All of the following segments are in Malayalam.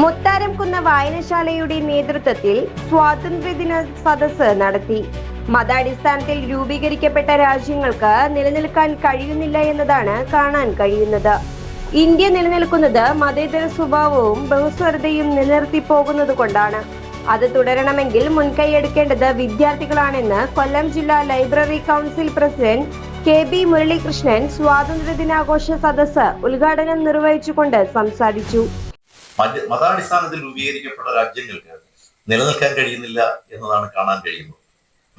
മുത്താരംകുന്ന വായനശാലയുടെ നേതൃത്വത്തിൽ സ്വാതന്ത്ര്യദിന സദസ് നടത്തി. മതാടിസ്ഥാനത്തിൽ രൂപീകരിക്കപ്പെട്ട രാജ്യങ്ങൾക്ക് നിലനിൽക്കാൻ കഴിയുന്നില്ല എന്നതാണ് കാണാൻ കഴിയുന്നത്. ഇന്ത്യ നിലനിൽക്കുന്നത് മതേതര സ്വഭാവവും ബഹുസ്വരതയും നിലനിർത്തി പോകുന്നത് കൊണ്ടാണ്. അത് തുടരണമെങ്കിൽ മുൻകൈയെടുക്കേണ്ടത് വിദ്യാർത്ഥികളാണെന്ന് കൊല്ലം ജില്ലാ library council president K B Muralikrishnan സ്വാതന്ത്ര്യദിനാഘോഷ സദസ് ഉദ്ഘാടനം നിർവഹിച്ചുകൊണ്ട് സംസാരിച്ചു. മത- മതാടിസ്ഥാനത്തിൽ രൂപീകരിക്കപ്പെട്ട രാജ്യങ്ങൾക്ക് നിലനിൽക്കാൻ കഴിയുന്നില്ല എന്നതാണ് കാണാൻ കഴിയുന്നത്.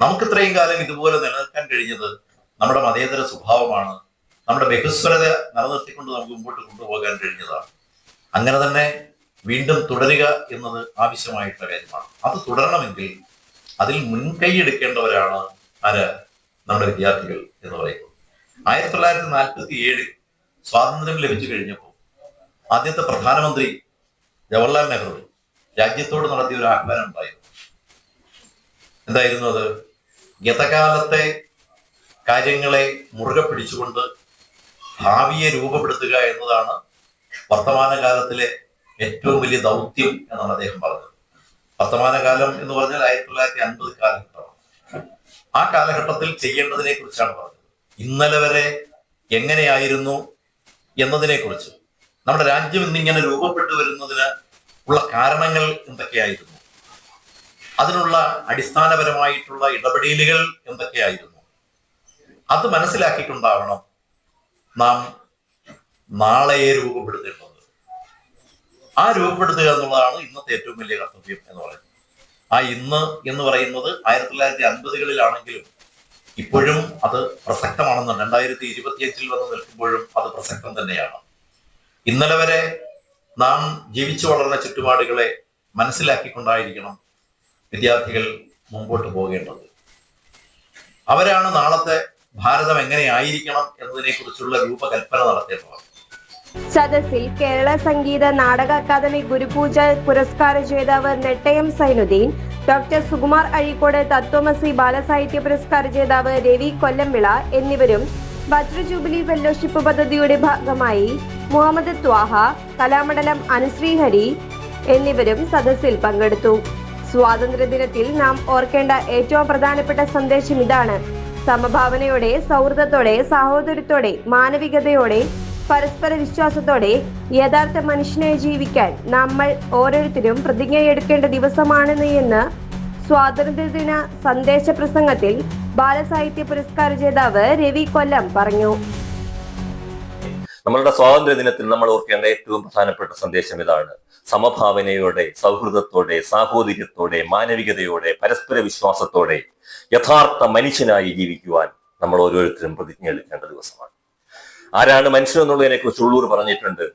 നമുക്ക് ഇത്രയും കാലം ഇതുപോലെ നിലനിൽക്കാൻ കഴിഞ്ഞത് നമ്മുടെ മതേതര സ്വഭാവമാണ്. നമ്മുടെ ബഹുസ്വരത നിലനിർത്തിക്കൊണ്ട് നമുക്ക് മുമ്പോട്ട് കൊണ്ടുപോകാൻ കഴിഞ്ഞതാണ്. അങ്ങനെ തന്നെ വീണ്ടും തുടരുക എന്നത് ആവശ്യമായിട്ടുള്ള കാര്യമാണ്. അത് തുടരണമെങ്കിൽ അതിൽ മുൻകൈ എടുക്കേണ്ടവരാണ് ആര്? നമ്മുടെ വിദ്യാർത്ഥികൾ എന്ന് പറയുന്നത്. ആയിരത്തി തൊള്ളായിരത്തി നാൽപ്പത്തി ഏഴിൽ സ്വാതന്ത്ര്യം ലഭിച്ചു കഴിഞ്ഞപ്പോൾ ആദ്യത്തെ പ്രധാനമന്ത്രി ജവഹർലാൽ നെഹ്റു രാജ്യത്തോട് നടത്തിയ ഒരു ആഹ്വാനം ഉണ്ടായിരുന്നു എന്തായിരുന്നു അത്? ഗതകാലത്തെ കാര്യങ്ങളെ മുറുകെ പിടിച്ചുകൊണ്ട് ഭാവിയെ രൂപപ്പെടുത്തുക എന്നതാണ് വർത്തമാനകാലത്തിലെ ഏറ്റവും വലിയ ദൗത്യം എന്നാണ് അദ്ദേഹം പറഞ്ഞത്. വർത്തമാനകാലം എന്ന് പറഞ്ഞാൽ ആയിരത്തി തൊള്ളായിരത്തി അൻപത് കാലഘട്ടമാണ് ആ കാലഘട്ടത്തിൽ ചെയ്യേണ്ടതിനെ കുറിച്ചാണ് പറഞ്ഞത്. ഇന്നലെ വരെ എങ്ങനെയായിരുന്നു എന്നതിനെ കുറിച്ച് നമ്മുടെ രാജ്യം ഇന്നിങ്ങനെ രൂപപ്പെട്ടു വരുന്നതിന് ഉള്ള കാരണങ്ങൾ എന്തൊക്കെയായിരുന്നു? അതിനുള്ള അടിസ്ഥാനപരമായിട്ടുള്ള ഇടപെടലുകൾ എന്തൊക്കെയായിരുന്നു? അത് മനസ്സിലാക്കിക്കൊണ്ടാവണം നാം നാളെയെ രൂപപ്പെടുത്തേണ്ടത്. ആ രൂപപ്പെടുത്തുക എന്നുള്ളതാണ് ഇന്നത്തെ ഏറ്റവും വലിയ കർത്തവ്യം എന്ന് പറയുന്നത്. ആ ഇന്ന് എന്ന് പറയുന്നത് ആയിരത്തി തൊള്ളായിരത്തി അൻപതുകളിലാണെങ്കിലും ഇപ്പോഴും അത് പ്രസക്തമാണെന്ന് രണ്ടായിരത്തി ഇരുപത്തിയഞ്ചിൽ വന്ന് നിൽക്കുമ്പോഴും അത് പ്രസക്തം തന്നെയാണ്. ഇന്നലെ വരെ നാം ജീവിച്ചു വളർന്ന ചുറ്റുപാടുകളെ മനസ്സിലാക്കിക്കൊണ്ടായിരിക്കണം വിദ്യാർത്ഥികൾ മുമ്പോട്ട് പോകേണ്ടത്. അവരാണ് നാളത്തെ ഭാരതം എങ്ങനെയായിരിക്കണം എന്നതിനെ കുറിച്ചുള്ള രൂപകൽപ്പന നടത്തേണ്ടത്. സദസ്സിൽ കേരള സംഗീത നാടക അക്കാദമി ഗുരുപൂജ പുരസ്കാര ജേതാവ് നെട്ടയം സൈനുദ്ദീൻ ഡോക്ടർ സുകുമാർ അഴീക്കോട് തത്വമസി ബാലസാഹിത്യ പുരസ്കാര ജേതാവ് രവി കൊല്ലംവിള എന്നിവരും വജ്ര ജൂബിലി ഫെല്ലോഷിപ്പ് പദ്ധതിയുടെ ഭാഗമായി മുഹമ്മദ് ത്വാഹ കലാമണ്ഡലം അനുശ്രീഹരി എന്നിവരും സദസ്സിൽ പങ്കെടുത്തു. സ്വാതന്ത്ര്യദിനത്തിൽ നാം ഓർക്കേണ്ട ഏറ്റവും പ്രധാനപ്പെട്ട സന്ദേശം ഇതാണ്. സമഭാവനയോടെ സൗഹൃദത്തോടെ സഹോദരത്തോടെ മാനവികതയോടെ പരസ്പര വിശ്വാസത്തോടെ യഥാർത്ഥ മനുഷ്യനെ ജീവിക്കാൻ നമ്മൾ ഓരോരുത്തരും പ്രതിജ്ഞയെടുക്കേണ്ട ദിവസമാണെന്ന് എന്ന് സ്വാതന്ത്ര്യദിന സന്ദേശ പ്രസംഗത്തിൽ ബാലസാഹിത്യ പുരസ്കാര ജേതാവ് രവി കൊല്ലം പറഞ്ഞു. നമ്മളുടെ സ്വാതന്ത്ര്യ ദിനത്തിൽ നമ്മൾ ഓർക്കേണ്ട ഏറ്റവും പ്രധാനപ്പെട്ട സന്ദേശം ഇതാണ്. സമഭാവനയോടെ സൗഹൃദത്തോടെ സാഹോദര്യത്തോടെ മാനവികതയോടെ പരസ്പര വിശ്വാസത്തോടെ യഥാർത്ഥ മനുഷ്യനായി ജീവിക്കുവാൻ നമ്മൾ ഓരോരുത്തരും പ്രതിജ്ഞ എടുക്കേണ്ട ദിവസമാണ്. ആരാണ് മനുഷ്യൻ എന്നുള്ളതിനെ കുറിച്ച് ഉള്ളൂർ പറഞ്ഞിട്ടുണ്ട്.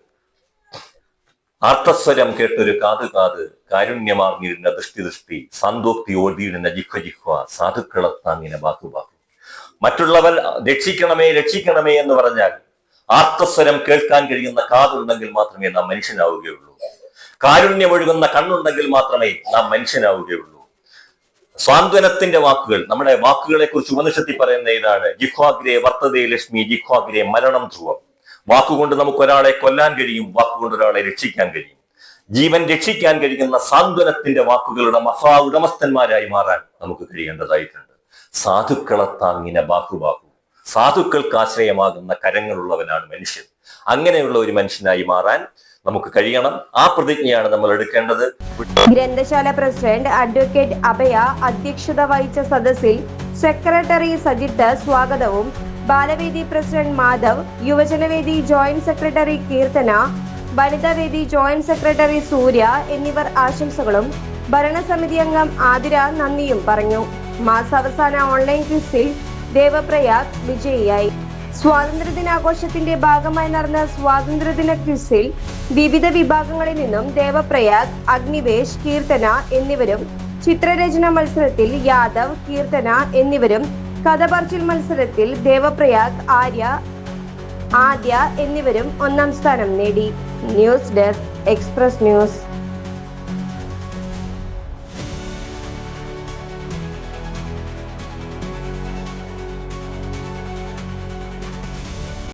ആർത്തസ്വരം കേട്ടൊരു കാത് കാത് കാരുണ്യമാർന്നിരുന്ന ദൃഷ്ടി ദൃഷ്ടി സന്തോക്തി ഓടിയിരുന്ന ജിഹ്വ ജിഹ്വ സാധുക്കളത്താങ്ങിനെ ബാക്കു ബാക്കു. മറ്റുള്ളവർ രക്ഷിക്കണമേ രക്ഷിക്കണമേ എന്ന് പറഞ്ഞാൽ ആർത്തസ്വരം കേൾക്കാൻ കഴിയുന്ന കാതുണ്ടെങ്കിൽ മാത്രമേ നാം മനുഷ്യനാവുകയുള്ളൂ. കാരുണ്യമൊഴുകുന്ന കണ്ണുണ്ടെങ്കിൽ മാത്രമേ നാം മനുഷ്യനാവുകയുള്ളൂ. സ്വാന്തനത്തിന്റെ വാക്കുകൾ നമ്മുടെ വാക്കുകളെ കുറിച്ച് ഉപനിഷത്തിൽ പറയുന്ന ഇതാണ് ജിഹ്വാഗ്രേ വർത്തതേ ലക്ഷ്മി ജിഹ്വാഗ്രേ മരണം ധ്രുവം. വാക്കുകൊണ്ട് നമുക്ക് ഒരാളെ കൊല്ലാൻ കഴിയും വാക്കുകൊണ്ട് ഒരാളെ രക്ഷിക്കാൻ കഴിയും. ജീവൻ രക്ഷിക്കാൻ കഴിയുന്ന സാന്ത്വനത്തിന്റെ വാക്കുകളുടെ മഹാ ഉടമസ്ഥന്മാരായി മാറാൻ നമുക്ക് കഴിയേണ്ടതായിട്ടുണ്ട്. സാധുക്കളെ താങ്ങിന ബാഹുബാഹു. സാധുക്കൾക്ക് ആശ്രയമാകുന്ന കരങ്ങളുള്ളവനാണ് മനുഷ്യൻ. അങ്ങനെയുള്ള ഒരു മനുഷ്യനായി മാറാൻ നമുക്ക് കഴിയണം. ആ പ്രതിജ്ഞയാണ് നമ്മൾ എടുക്കേണ്ടത്. ഗ്രന്ഥശാല പ്രസിഡന്റ് അഡ്വക്കേറ്റ് അഭയ അധ്യക്ഷത വഹിച്ച സദസ്സിൽ സെക്രട്ടറി സജിത്ത് സ്വാഗതവും Balavedi president Madhav Yuvajanavedi joint secretary Keerthana Vanithavedi joint secretary Surya എന്നിവർ ആശംസകളും ഭരണസമിതി അംഗം ആതിര നന്ദിയും പറഞ്ഞു. മാസാവസാന ഓൺലൈൻ ക്വിസിൽ ദേവപ്രയാഗ് വിജയിയായി. സ്വാതന്ത്ര്യദിനാഘോഷത്തിന്റെ ഭാഗമായി നടന്ന സ്വാതന്ത്ര്യദിന ക്വിസിൽ വിവിധ വിഭാഗങ്ങളിൽ നിന്നും ദേവപ്രയാഗ് അഗ്നിവേഷ് കീർത്തന എന്നിവരും ചിത്രരചന മത്സരത്തിൽ യാദവ് കീർത്തന എന്നിവരും കഥ പറച്ചിൽ മത്സരത്തിൽ ദേവപ്രയാഗ് ആര്യ ആദ്യ എന്നിവരും ഒന്നാം സ്ഥാനം നേടി. News desk express news.